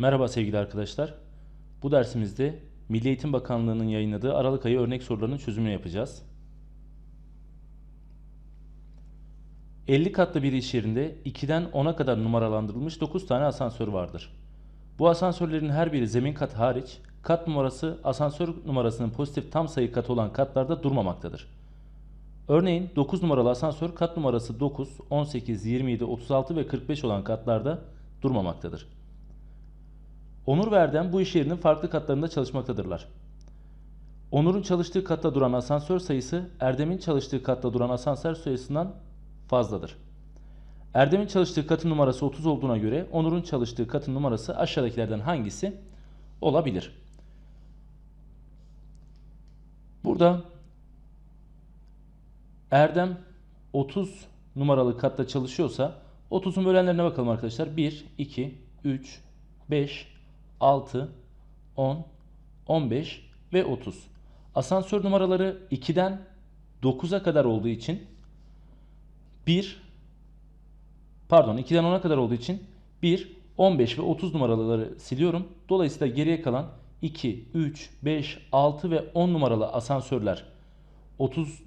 Merhaba sevgili arkadaşlar. Bu dersimizde Milli Eğitim Bakanlığı'nın yayınladığı Aralık ayı örnek sorularının çözümünü yapacağız. 50 katlı bir iş yerinde 2'den 10'a kadar numaralandırılmış 9 tane asansör vardır. Bu asansörlerin her biri zemin kat hariç kat numarası asansör numarasının pozitif tam sayı katı olan katlarda durmamaktadır. Örneğin 9 numaralı asansör kat numarası 9, 18, 27, 36 ve 45 olan katlarda durmamaktadır. Onur ve Erdem bu iş yerinin farklı katlarında çalışmaktadırlar. Onur'un çalıştığı katta duran asansör sayısı Erdem'in çalıştığı katta duran asansör sayısından fazladır. Erdem'in çalıştığı katın numarası 30 olduğuna göre Onur'un çalıştığı katın numarası aşağıdakilerden hangisi olabilir? Burada Erdem 30 numaralı katta çalışıyorsa 30'un bölenlerine bakalım arkadaşlar. 1, 2, 3, 5, 6, 10, 15 ve 30. Asansör numaraları 2'den 9'a kadar olduğu için 1 pardon 2'den 10'a kadar olduğu için 1, 15 ve 30 numaraları siliyorum. Dolayısıyla geriye kalan 2, 3, 5, 6 ve 10 numaralı asansörler 30.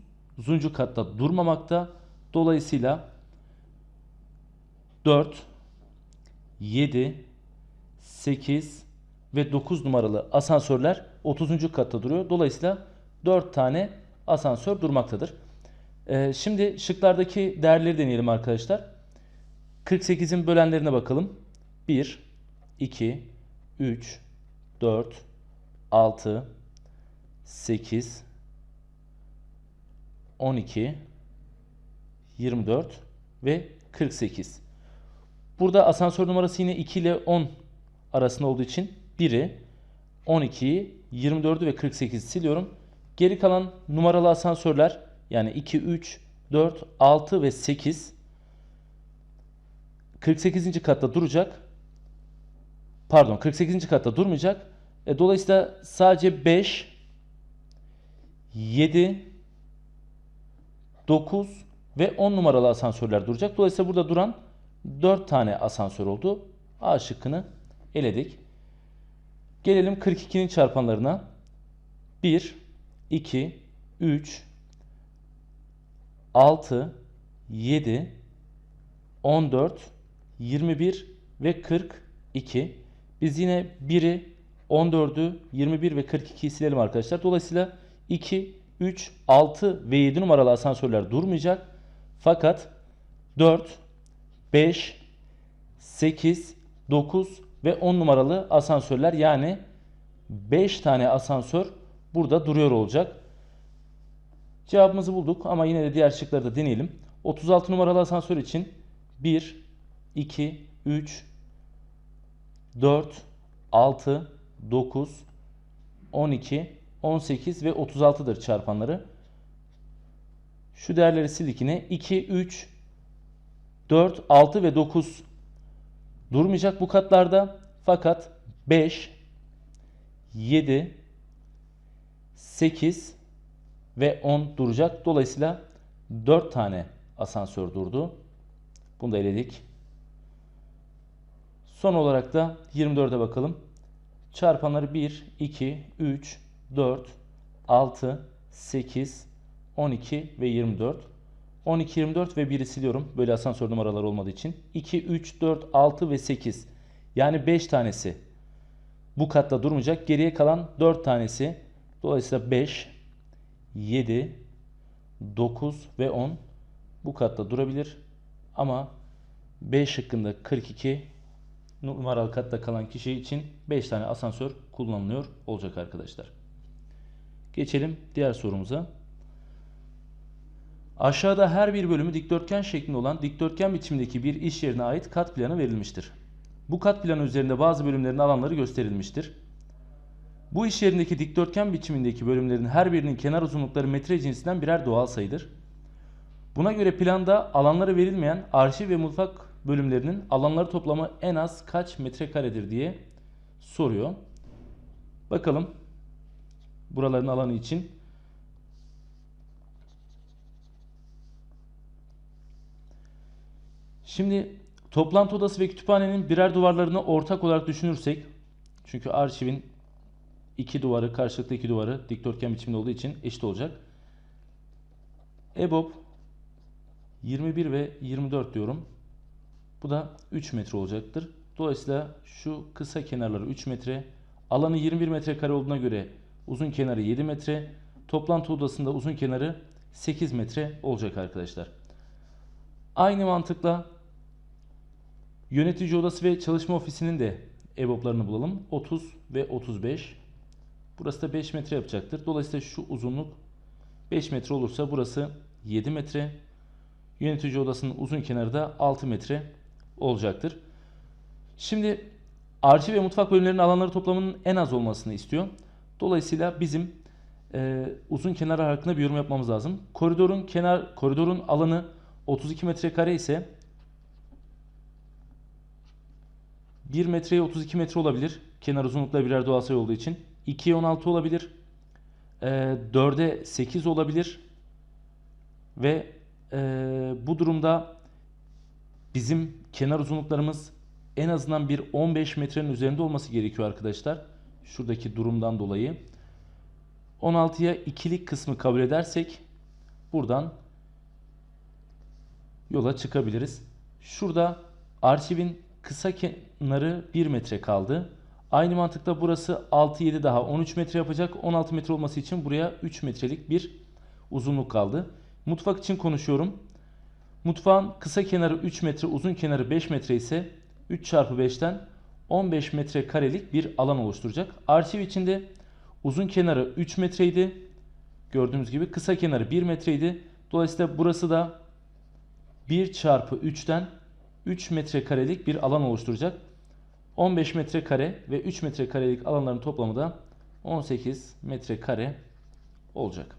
katta durmamakta. Dolayısıyla 4, 7, 8 ve 9 numaralı asansörler 30. katta duruyor. Dolayısıyla 4 tane asansör durmaktadır. Ee, şimdi şıklardaki değerleri deneyelim arkadaşlar. 48'in bölenlerine bakalım. 1, 2, 3, 4, 6, 8, 12, 24 ve 48. Burada asansör numarası yine 2 ile 10 arasında olduğu için 1'i, 12'yi, 24'ü ve 48'i siliyorum. Geri kalan numaralı asansörler yani 2, 3, 4, 6 ve 8 48. katta duracak. Pardon 48. katta durmayacak. E, dolayısıyla sadece 5, 7, 9 ve 10 numaralı asansörler duracak. Dolayısıyla burada duran 4 tane asansör oldu. A şıkkını eledik. Gelelim 42'nin çarpanlarına. 1, 2, 3, 6, 7, 14, 21 ve 42. Biz yine 1'i, 14'ü, 21 ve 42'yi silelim arkadaşlar. Dolayısıyla 2, 3, 6 ve 7 numaralı asansörler durmayacak. Fakat 4, 5, 8, 9 ve 10 numaralı asansörler yani 5 tane asansör burada duruyor olacak. Cevabımızı bulduk ama yine de diğer şıkları da deneyelim. 36 numaralı asansör için 1, 2, 3, 4, 6, 9, 12, 18 ve 36'dır çarpanları. Şu değerleri sildik yine. 2, 3, 4, 6 ve 9 durmayacak bu katlarda. Fakat 5, 7, 8 ve 10 duracak. Dolayısıyla 4 tane asansör durdu. Bunu da eledik. Son olarak da 24'e bakalım. Çarpanları 1, 2, 3, 4, 6, 8, 12 ve 24. 12, 24 ve 1'i siliyorum. Böyle asansör numaraları olmadığı için. 2, 3, 4, 6 ve 8. Yani 5 tanesi bu katta durmayacak. Geriye kalan 4 tanesi. Dolayısıyla 5, 7, 9 ve 10 bu katta durabilir. Ama B şıkkında 42 numaralı katta kalan kişi için 5 tane asansör kullanılıyor olacak arkadaşlar. Geçelim diğer sorumuza. Aşağıda her bir bölümü dikdörtgen şeklinde olan dikdörtgen biçimindeki bir iş yerine ait kat planı verilmiştir. Bu kat planı üzerinde bazı bölümlerin alanları gösterilmiştir. Bu iş yerindeki dikdörtgen biçimindeki bölümlerin her birinin kenar uzunlukları metre cinsinden birer doğal sayıdır. Buna göre planda alanları verilmeyen arşiv ve mutfak bölümlerinin alanları toplamı en az kaç metrekaredir diye soruyor. Bakalım buraların alanı için. Şimdi Toplantı odası ve kütüphanenin birer duvarlarını ortak olarak düşünürsek çünkü arşivin iki duvarı, karşılıklı iki duvarı dikdörtgen biçimde olduğu için eşit olacak. EBOB 21 ve 24 diyorum. Bu da 3 metre olacaktır. Dolayısıyla şu kısa kenarları 3 metre. Alanı 21 metrekare olduğuna göre uzun kenarı 7 metre. Toplantı odasında uzun kenarı 8 metre olacak arkadaşlar. Aynı mantıkla yönetici odası ve çalışma ofisinin de EBOB'larını bulalım. 30 ve 35. Burası da 5 metre yapacaktır. Dolayısıyla şu uzunluk 5 metre olursa burası 7 metre. Yönetici odasının uzun kenarı da 6 metre olacaktır. Şimdi arşiv ve mutfak bölümlerinin alanları toplamının en az olmasını istiyor. Dolayısıyla bizim e, uzun kenar hakkında bir yorum yapmamız lazım. Koridorun kenar koridorun alanı 32 metrekare ise 1 metreye 32 metre olabilir. Kenar uzunlukları birer doğal sayı olduğu için. 2'ye 16 olabilir. E, 4'e 8 olabilir. Ve e, bu durumda bizim kenar uzunluklarımız en azından bir 15 metrenin üzerinde olması gerekiyor arkadaşlar. Şuradaki durumdan dolayı. 16'ya ikilik kısmı kabul edersek buradan yola çıkabiliriz. Şurada arşivin kısa kenarı 1 metre kaldı. Aynı mantıkla burası 6 7 daha 13 metre yapacak. 16 metre olması için buraya 3 metrelik bir uzunluk kaldı. Mutfak için konuşuyorum. Mutfağın kısa kenarı 3 metre, uzun kenarı 5 metre ise 3 çarpı 5'ten 15 metre karelik bir alan oluşturacak. Arşiv içinde uzun kenarı 3 metreydi. Gördüğünüz gibi kısa kenarı 1 metreydi. Dolayısıyla burası da 1 çarpı 3'ten 3 metre karelik bir alan oluşturacak. 15 metre kare ve 3 metre karelik alanların toplamı da 18 metre kare olacak.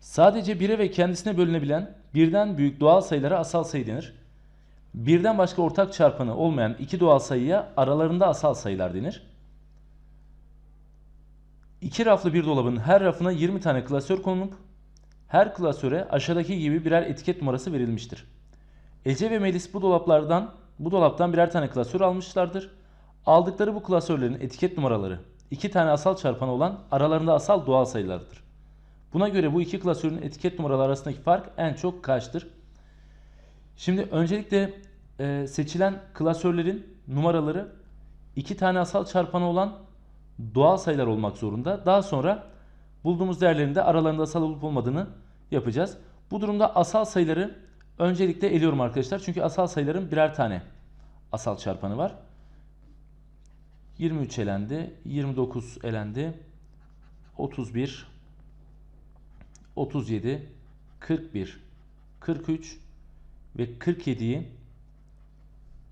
Sadece bire ve kendisine bölünebilen birden büyük doğal sayılara asal sayı denir. Birden başka ortak çarpanı olmayan iki doğal sayıya aralarında asal sayılar denir. İki raflı bir dolabın her rafına 20 tane klasör konulup her klasöre aşağıdaki gibi birer etiket numarası verilmiştir. Ece ve Melis bu dolaplardan bu dolaptan birer tane klasör almışlardır. Aldıkları bu klasörlerin etiket numaraları iki tane asal çarpanı olan aralarında asal doğal sayılardır. Buna göre bu iki klasörün etiket numaraları arasındaki fark en çok kaçtır? Şimdi öncelikle e, seçilen klasörlerin numaraları iki tane asal çarpanı olan doğal sayılar olmak zorunda. Daha sonra bulduğumuz değerlerin de aralarında asal olup olmadığını yapacağız. Bu durumda asal sayıları öncelikle eliyorum arkadaşlar. Çünkü asal sayıların birer tane asal çarpanı var. 23 elendi, 29 elendi, 31, 37, 41, 43 ve 47'yi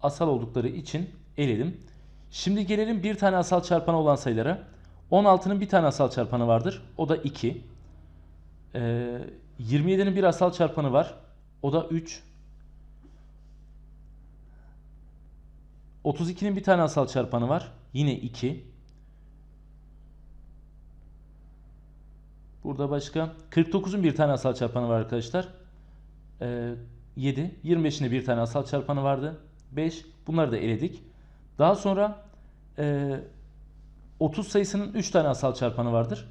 asal oldukları için eledim. Şimdi gelelim bir tane asal çarpanı olan sayılara. 16'nın bir tane asal çarpanı vardır. O da 2. Ee, 27'nin bir asal çarpanı var. O da 3. 32'nin bir tane asal çarpanı var. Yine 2. Burada başka 49'un bir tane asal çarpanı var arkadaşlar. Ee, 7. 25'in de bir tane asal çarpanı vardı. 5. Bunları da eledik. Daha sonra e, 30 sayısının 3 tane asal çarpanı vardır.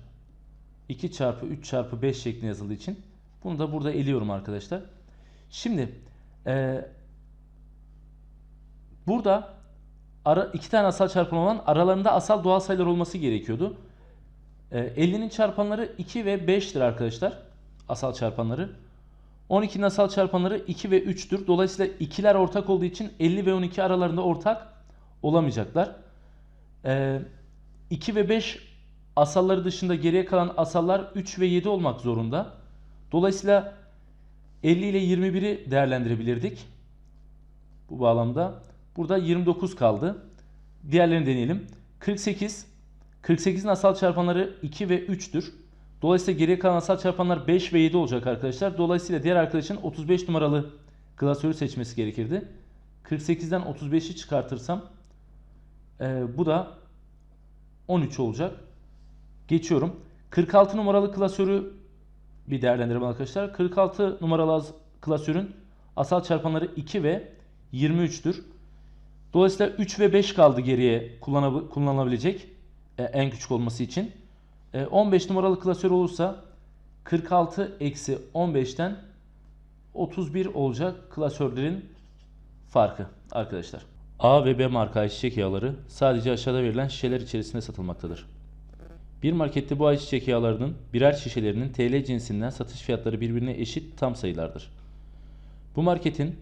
2 çarpı 3 çarpı 5 şeklinde yazıldığı için bunu da burada eliyorum arkadaşlar. Şimdi e, burada ara, iki tane asal çarpan olan aralarında asal doğal sayılar olması gerekiyordu. E, 50'nin çarpanları 2 ve 5'tir arkadaşlar. Asal çarpanları. 12'nin asal çarpanları 2 ve 3'tür. Dolayısıyla ikiler ortak olduğu için 50 ve 12 aralarında ortak olamayacaklar. E, 2 ve 5 asalları dışında geriye kalan asallar 3 ve 7 olmak zorunda. Dolayısıyla 50 ile 21'i değerlendirebilirdik. Bu bağlamda. Burada 29 kaldı. Diğerlerini deneyelim. 48. 48'in asal çarpanları 2 ve 3'tür. Dolayısıyla geriye kalan asal çarpanlar 5 ve 7 olacak arkadaşlar. Dolayısıyla diğer arkadaşın 35 numaralı klasörü seçmesi gerekirdi. 48'den 35'i çıkartırsam e, bu da 13 olacak. Geçiyorum. 46 numaralı klasörü bir değerlendirme arkadaşlar. 46 numaralı klasörün asal çarpanları 2 ve 23'tür. Dolayısıyla 3 ve 5 kaldı geriye kullanılabilecek e, en küçük olması için. E, 15 numaralı klasör olursa 46 eksi 15'ten 31 olacak klasörlerin farkı arkadaşlar. A ve B marka ayçiçek yağları sadece aşağıda verilen şişeler içerisinde satılmaktadır. Bir markette bu ayçiçek yağlarının birer şişelerinin TL cinsinden satış fiyatları birbirine eşit tam sayılardır. Bu marketin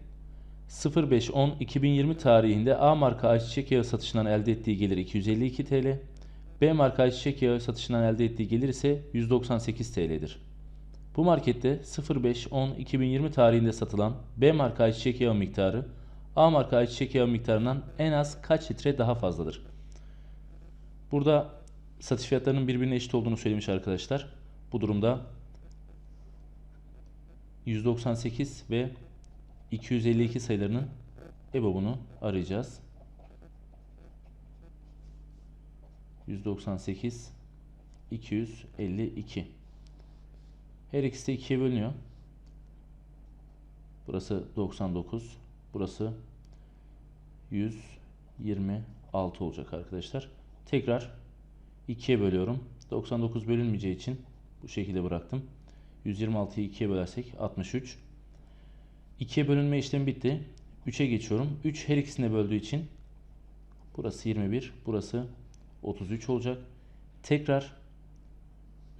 05.10.2020 tarihinde A marka ayçiçek yağı satışından elde ettiği gelir 252 TL, B marka ayçiçek yağı satışından elde ettiği gelir ise 198 TL'dir. Bu markette 05.10.2020 tarihinde satılan B marka ayçiçek yağı miktarı A marka ayçiçek yağı miktarından en az kaç litre daha fazladır? Burada satış fiyatlarının birbirine eşit olduğunu söylemiş arkadaşlar. Bu durumda 198 ve 252 sayılarının EBOB'unu arayacağız. 198 252 Her ikisi de 2'ye bölünüyor. Burası 99. Burası 126 olacak arkadaşlar. Tekrar 2'ye bölüyorum. 99 bölünmeyeceği için bu şekilde bıraktım. 126'yı 2'ye bölersek 63. 2'ye bölünme işlemi bitti. 3'e geçiyorum. 3 her ikisine böldüğü için burası 21, burası 33 olacak. Tekrar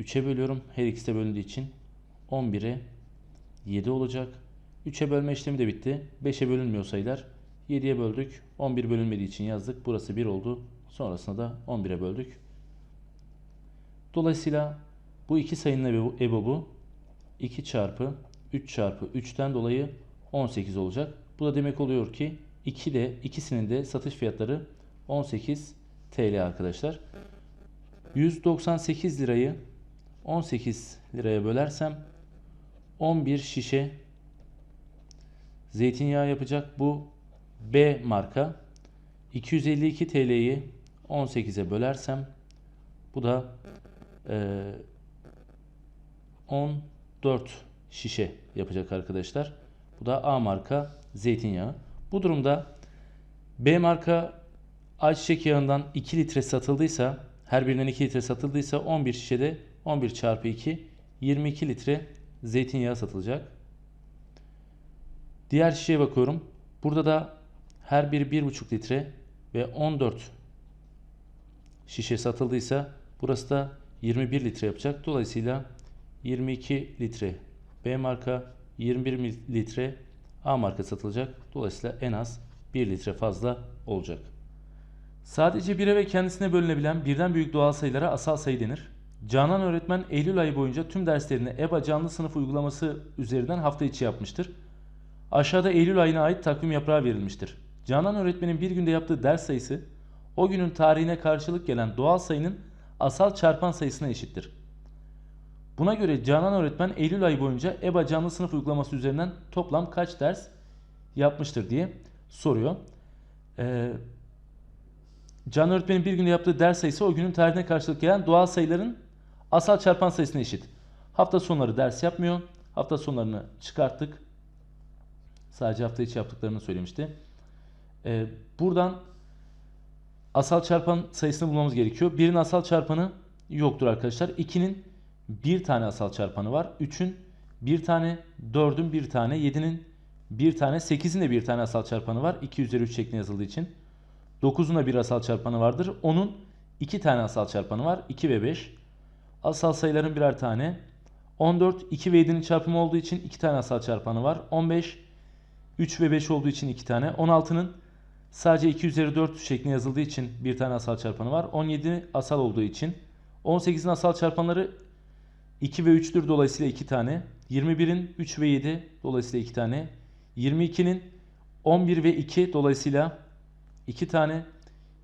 3'e bölüyorum. Her ikisi de bölündüğü için 11'e 7 olacak. 3'e bölme işlemi de bitti. 5'e bölünmüyor sayılar. 7'ye böldük. 11 bölünmediği için yazdık. Burası 1 oldu. Sonrasında da 11'e böldük. Dolayısıyla bu iki sayının ebo- ebobu 2 çarpı 3 çarpı 3'ten dolayı 18 olacak. Bu da demek oluyor ki 2 de ikisinin de satış fiyatları 18 TL arkadaşlar. 198 lirayı 18 liraya bölersem 11 şişe zeytinyağı yapacak. Bu B marka. 252 TL'yi 18'e bölersem bu da eee 14 şişe yapacak arkadaşlar. Bu da A marka zeytinyağı. Bu durumda B marka ayçiçek yağından 2 litre satıldıysa her birinden 2 litre satıldıysa 11 şişede 11 çarpı 2 22 litre zeytinyağı satılacak. Diğer şişeye bakıyorum. Burada da her biri 1,5 litre ve 14 şişe satıldıysa burası da 21 litre yapacak. Dolayısıyla 22 litre B marka, 21 mil- litre A marka satılacak. Dolayısıyla en az 1 litre fazla olacak. Sadece bire ve kendisine bölünebilen birden büyük doğal sayılara asal sayı denir. Canan öğretmen Eylül ayı boyunca tüm derslerini EBA canlı sınıf uygulaması üzerinden hafta içi yapmıştır. Aşağıda Eylül ayına ait takvim yaprağı verilmiştir. Canan öğretmenin bir günde yaptığı ders sayısı o günün tarihine karşılık gelen doğal sayının asal çarpan sayısına eşittir. Buna göre Canan öğretmen Eylül ayı boyunca EBA canlı sınıf uygulaması üzerinden toplam kaç ders yapmıştır diye soruyor. Ee, Canan öğretmenin bir günde yaptığı ders sayısı o günün tarihine karşılık gelen doğal sayıların asal çarpan sayısına eşit. Hafta sonları ders yapmıyor. Hafta sonlarını çıkarttık. Sadece hafta içi yaptıklarını söylemişti. Ee, buradan asal çarpan sayısını bulmamız gerekiyor. Birin asal çarpanı yoktur arkadaşlar. 2'nin bir tane asal çarpanı var. 3'ün bir tane, 4'ün bir tane, 7'nin bir tane, 8'in de bir tane asal çarpanı var. 2 üzeri 3 şeklinde yazıldığı için. 9'un da bir asal çarpanı vardır. 10'un iki tane asal çarpanı var. 2 ve 5. Asal sayıların birer tane. 14, 2 ve 7'nin çarpımı olduğu için 2 tane asal çarpanı var. 15, 3 ve 5 olduğu için 2 tane. 16'nın sadece 2 üzeri 4 şeklinde yazıldığı için bir tane asal çarpanı var. 17 asal olduğu için. 18'in asal çarpanları 2 ve 3'tür dolayısıyla 2 tane. 21'in 3 ve 7 dolayısıyla 2 tane. 22'nin 11 ve 2 dolayısıyla 2 tane.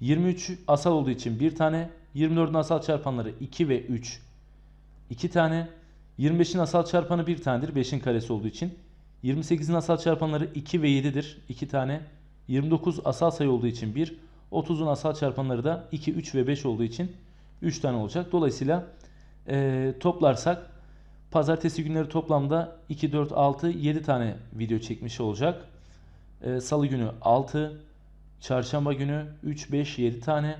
23 asal olduğu için 1 tane. 24'ün asal çarpanları 2 ve 3 2 tane. 25'in asal çarpanı 1 tanedir 5'in karesi olduğu için. 28'in asal çarpanları 2 ve 7'dir 2 tane. 29 asal sayı olduğu için 1. 30'un asal çarpanları da 2, 3 ve 5 olduğu için 3 tane olacak. Dolayısıyla eee, toplarsak Pazartesi günleri toplamda 2, 4, 6, 7 tane video çekmiş olacak. Ee, Salı günü 6, Çarşamba günü 3, 5, 7 tane,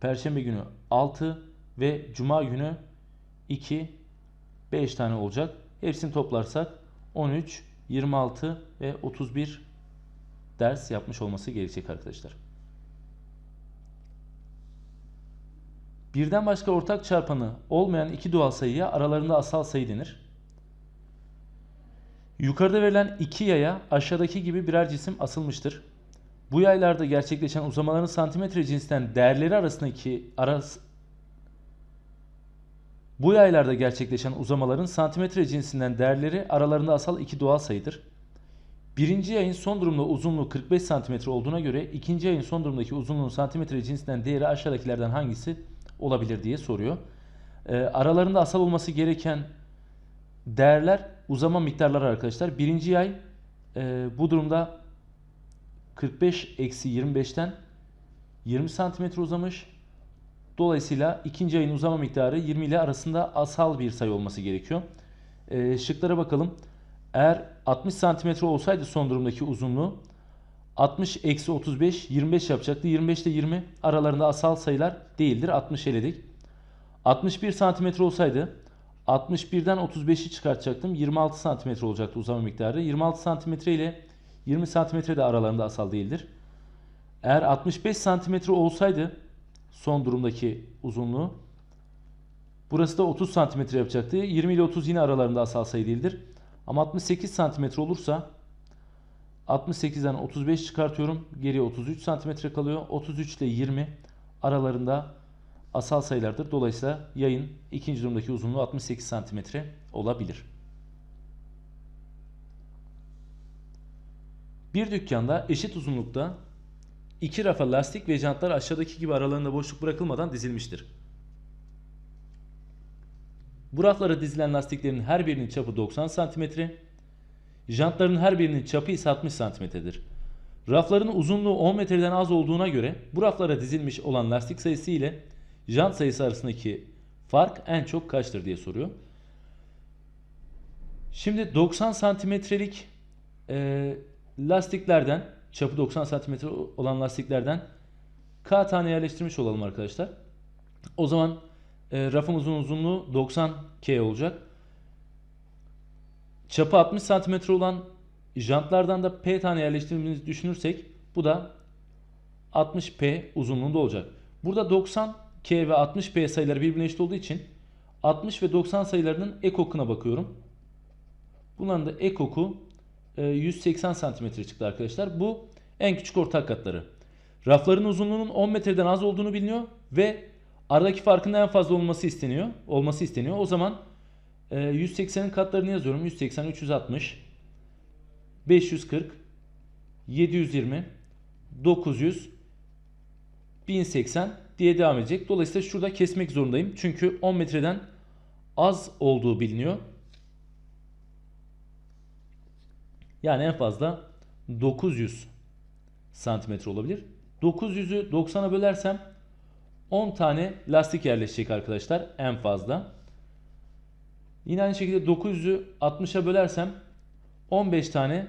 Perşembe günü 6 ve Cuma günü 2, 5 tane olacak. Hepsini toplarsak 13, 26 ve 31 ders yapmış olması gerekecek arkadaşlar. Birden başka ortak çarpanı olmayan iki doğal sayıya aralarında asal sayı denir. Yukarıda verilen iki yaya aşağıdaki gibi birer cisim asılmıştır. Bu yaylarda gerçekleşen uzamaların santimetre cinsinden değerleri arasındaki aras bu yaylarda gerçekleşen uzamaların santimetre cinsinden değerleri aralarında asal iki doğal sayıdır. Birinci yayın son durumda uzunluğu 45 santimetre olduğuna göre ikinci yayın son durumdaki uzunluğun santimetre cinsinden değeri aşağıdakilerden hangisi olabilir diye soruyor. Ee, aralarında asal olması gereken değerler uzama miktarları arkadaşlar. Birinci yay e, bu durumda 45 eksi 25'ten 20 santimetre uzamış. Dolayısıyla ikinci ayın uzama miktarı 20 ile arasında asal bir sayı olması gerekiyor. Ee, şıklara bakalım. Eğer 60 santimetre olsaydı son durumdaki uzunluğu 60 eksi 35 25 yapacaktı. 25 ile 20 aralarında asal sayılar değildir. 60 eledik. 61 santimetre olsaydı 61'den 35'i çıkartacaktım. 26 santimetre olacaktı uzama miktarı. 26 santimetre ile 20 santimetre de aralarında asal değildir. Eğer 65 santimetre olsaydı son durumdaki uzunluğu burası da 30 santimetre yapacaktı. 20 ile 30 yine aralarında asal sayı değildir. Ama 68 santimetre olursa 68'den 35 çıkartıyorum. Geriye 33 santimetre kalıyor. 33 ile 20 aralarında asal sayılardır. Dolayısıyla yayın ikinci durumdaki uzunluğu 68 santimetre olabilir. Bir dükkanda eşit uzunlukta iki rafa lastik ve jantlar aşağıdaki gibi aralarında boşluk bırakılmadan dizilmiştir. Bu raflara dizilen lastiklerin her birinin çapı 90 santimetre, jantların her birinin çapı ise 60 santimetredir. Rafların uzunluğu 10 metreden az olduğuna göre bu raflara dizilmiş olan lastik sayısı ile jant sayısı arasındaki fark en çok kaçtır diye soruyor. Şimdi 90 santimetrelik e, lastiklerden çapı 90 santimetre olan lastiklerden K tane yerleştirmiş olalım arkadaşlar. O zaman e, rafımızın uzunluğu 90 K olacak. Çapı 60 santimetre olan jantlardan da P tane yerleştirdiğimizi düşünürsek bu da 60P uzunluğunda olacak. Burada 90 K ve 60P sayıları birbirine eşit olduğu için 60 ve 90 sayılarının ekokuna bakıyorum. Bunların da ekoku 180 santimetre çıktı arkadaşlar. Bu en küçük ortak katları. Rafların uzunluğunun 10 metreden az olduğunu biliniyor ve aradaki farkın en fazla olması isteniyor. Olması isteniyor. O zaman 180'in katlarını yazıyorum. 180, 360, 540, 720, 900, 1080 diye devam edecek. Dolayısıyla şurada kesmek zorundayım. Çünkü 10 metreden az olduğu biliniyor. Yani en fazla 900 santimetre olabilir. 900'ü 90'a bölersem 10 tane lastik yerleşecek arkadaşlar en fazla. Yine aynı şekilde 900'ü 60'a bölersem 15 tane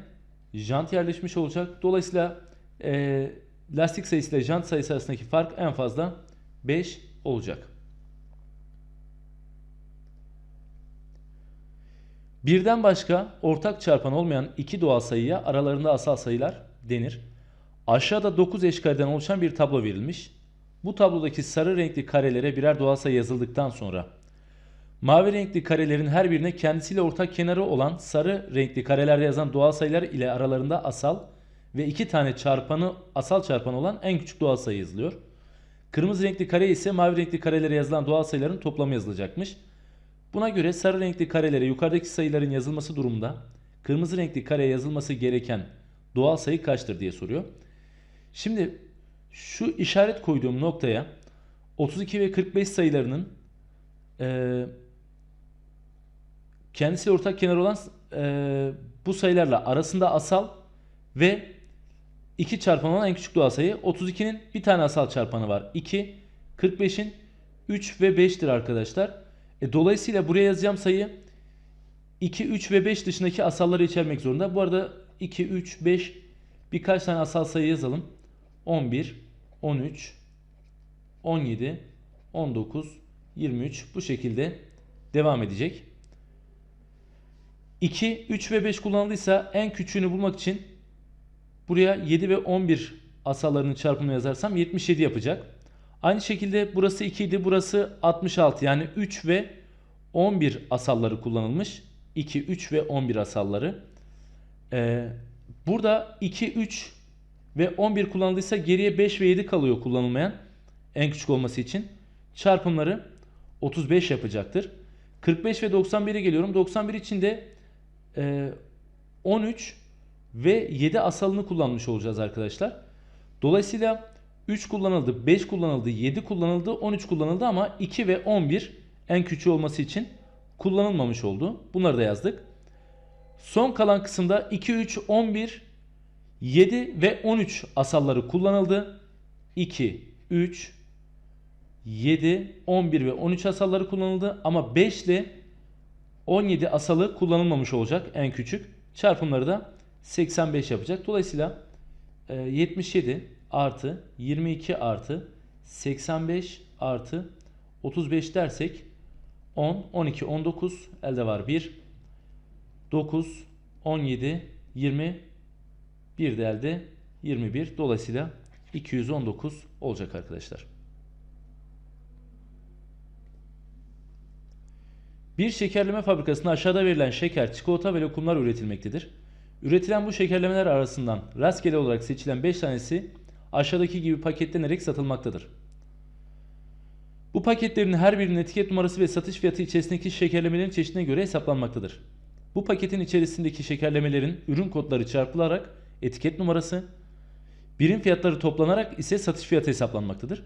jant yerleşmiş olacak. Dolayısıyla e, lastik sayısı ile jant sayısı arasındaki fark en fazla 5 olacak. Birden başka ortak çarpan olmayan iki doğal sayıya aralarında asal sayılar denir. Aşağıda 9 eşkareden oluşan bir tablo verilmiş. Bu tablodaki sarı renkli karelere birer doğal sayı yazıldıktan sonra mavi renkli karelerin her birine kendisiyle ortak kenarı olan sarı renkli karelerde yazan doğal sayılar ile aralarında asal ve iki tane çarpanı asal çarpan olan en küçük doğal sayı yazılıyor. Kırmızı renkli kare ise mavi renkli karelere yazılan doğal sayıların toplamı yazılacakmış. Buna göre sarı renkli karelere yukarıdaki sayıların yazılması durumunda kırmızı renkli kareye yazılması gereken doğal sayı kaçtır diye soruyor. Şimdi şu işaret koyduğum noktaya 32 ve 45 sayılarının e, kendisiyle ortak kenar olan e, bu sayılarla arasında asal ve 2 çarpan olan en küçük doğal sayı. 32'nin bir tane asal çarpanı var. 2. 45'in 3 ve 5'tir arkadaşlar. E, dolayısıyla buraya yazacağım sayı 2, 3 ve 5 dışındaki asalları içermek zorunda. Bu arada 2, 3, 5 birkaç tane asal sayı yazalım. 11, 13, 17, 19, 23 bu şekilde devam edecek. 2, 3 ve 5 kullanıldıysa en küçüğünü bulmak için buraya 7 ve 11 asallarının çarpımını yazarsam 77 yapacak. Aynı şekilde burası 2 idi burası 66 yani 3 ve 11 asalları kullanılmış. 2, 3 ve 11 asalları. Ee, burada 2, 3 ve 11 kullanıldıysa geriye 5 ve 7 kalıyor kullanılmayan. En küçük olması için. Çarpımları 35 yapacaktır. 45 ve 91'e geliyorum. 91 için de e, 13 ve 7 asalını kullanmış olacağız arkadaşlar. Dolayısıyla 3 kullanıldı, 5 kullanıldı, 7 kullanıldı, 13 kullanıldı ama 2 ve 11 en küçüğü olması için kullanılmamış oldu. Bunları da yazdık. Son kalan kısımda 2, 3, 11, 7 ve 13 asalları kullanıldı. 2, 3, 7, 11 ve 13 asalları kullanıldı ama 5 ile 17 asalı kullanılmamış olacak en küçük. Çarpımları da 85 yapacak. Dolayısıyla 77 e, artı 22 artı 85 artı 35 dersek 10, 12, 19 elde var 1, 9, 17, 20, bir de elde 21. Dolayısıyla 219 olacak arkadaşlar. Bir şekerleme fabrikasında aşağıda verilen şeker, çikolata ve lokumlar üretilmektedir. Üretilen bu şekerlemeler arasından rastgele olarak seçilen 5 tanesi aşağıdaki gibi paketlenerek satılmaktadır. Bu paketlerin her birinin etiket numarası ve satış fiyatı içerisindeki şekerlemelerin çeşidine göre hesaplanmaktadır. Bu paketin içerisindeki şekerlemelerin ürün kodları çarpılarak etiket numarası, birim fiyatları toplanarak ise satış fiyatı hesaplanmaktadır.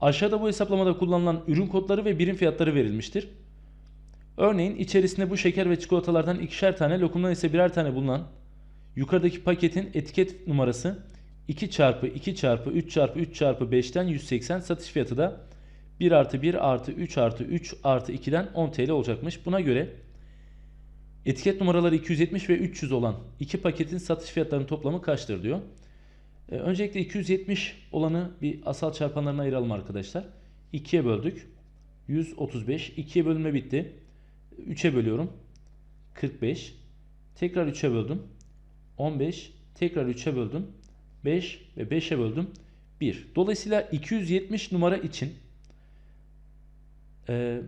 Aşağıda bu hesaplamada kullanılan ürün kodları ve birim fiyatları verilmiştir. Örneğin içerisinde bu şeker ve çikolatalardan ikişer tane, lokumdan ise birer tane bulunan yukarıdaki paketin etiket numarası 2 çarpı 2 çarpı 3 çarpı 3 çarpı 5'ten 180 satış fiyatı da 1 artı 1 artı 3 artı 3 artı 2'den 10 TL olacakmış. Buna göre etiket numaraları 270 ve 300 olan iki paketin satış fiyatlarının toplamı kaçtır diyor. Ee, öncelikle 270 olanı bir asal çarpanlarına ayıralım arkadaşlar. 2'ye böldük. 135. 2'ye bölünme bitti. 3'e bölüyorum. 45. Tekrar 3'e böldüm. 15. Tekrar 3'e böldüm. 5 ve 5'e böldüm. 1. Dolayısıyla 270 numara için e,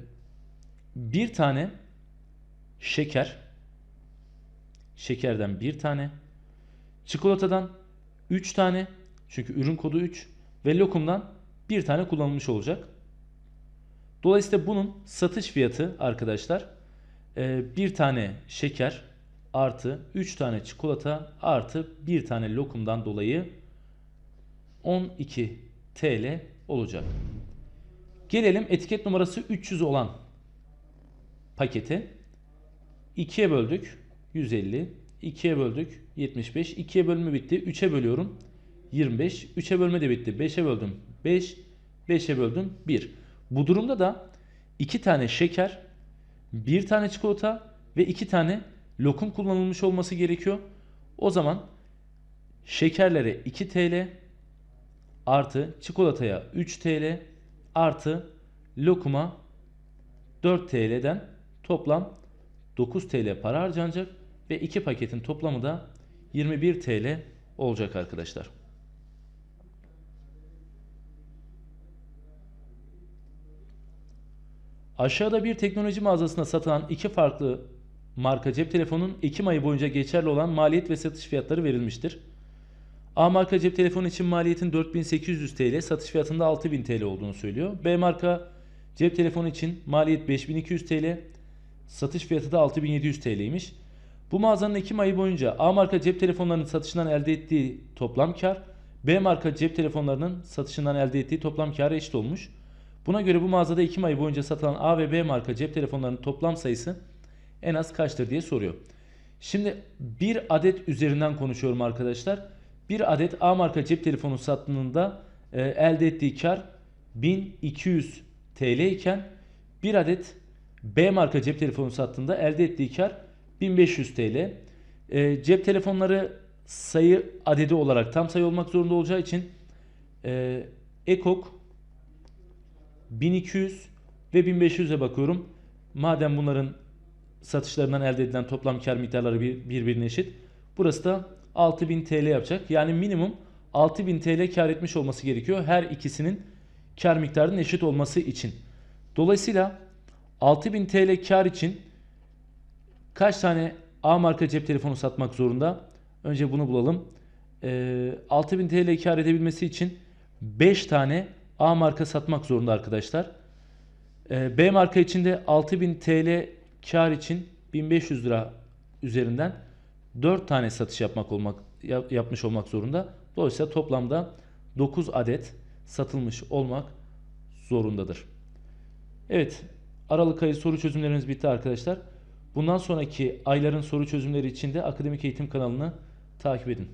bir tane şeker şekerden bir tane çikolatadan 3 tane çünkü ürün kodu 3 ve lokumdan bir tane kullanılmış olacak. Dolayısıyla bunun satış fiyatı arkadaşlar e, bir tane şeker artı 3 tane çikolata artı bir tane lokumdan dolayı 12 TL olacak. Gelelim etiket numarası 300 olan pakete. 2'ye böldük 150. 2'ye böldük 75. 2'ye bölümü bitti. 3'e bölüyorum 25. 3'e bölme de bitti. 5'e böldüm 5. 5'e böldüm 1. Bu durumda da 2 tane şeker, 1 tane çikolata ve 2 tane lokum kullanılmış olması gerekiyor. O zaman şekerlere 2 TL artı çikolataya 3 TL artı lokuma 4 TL'den toplam 9 TL para harcanacak ve iki paketin toplamı da 21 TL olacak arkadaşlar. Aşağıda bir teknoloji mağazasında satılan iki farklı marka cep telefonunun Ekim ayı boyunca geçerli olan maliyet ve satış fiyatları verilmiştir. A marka cep telefonu için maliyetin 4800 TL, satış fiyatında 6000 TL olduğunu söylüyor. B marka cep telefonu için maliyet 5200 TL, satış fiyatı da 6700 TL'ymiş. Bu mağazanın Ekim ayı boyunca A marka cep telefonlarının satışından elde ettiği toplam kar, B marka cep telefonlarının satışından elde ettiği toplam kâra eşit olmuş. Buna göre bu mağazada Ekim ayı boyunca satılan A ve B marka cep telefonlarının toplam sayısı en az kaçtır diye soruyor. Şimdi bir adet üzerinden konuşuyorum arkadaşlar. Bir adet A marka cep telefonu sattığında e, elde ettiği kar 1200 TL iken bir adet B marka cep telefonu sattığında elde ettiği kar 1500 TL. E, cep telefonları sayı adedi olarak tam sayı olmak zorunda olacağı için e, Ekok 1200 ve 1500'e bakıyorum. Madem bunların satışlarından elde edilen toplam kar miktarları bir- birbirine eşit. Burası da 6000 TL yapacak. Yani minimum 6000 TL kar etmiş olması gerekiyor. Her ikisinin kar miktarının eşit olması için. Dolayısıyla 6000 TL kar için kaç tane A marka cep telefonu satmak zorunda? Önce bunu bulalım. Ee, 6000 TL kar edebilmesi için 5 tane A marka satmak zorunda arkadaşlar. Ee, B marka için de 6000 TL kar için 1500 lira üzerinden 4 tane satış yapmak olmak yap- yapmış olmak zorunda. Dolayısıyla toplamda 9 adet satılmış olmak zorundadır. Evet, Aralık ayı soru çözümlerimiz bitti arkadaşlar. Bundan sonraki ayların soru çözümleri için de Akademik Eğitim kanalını takip edin.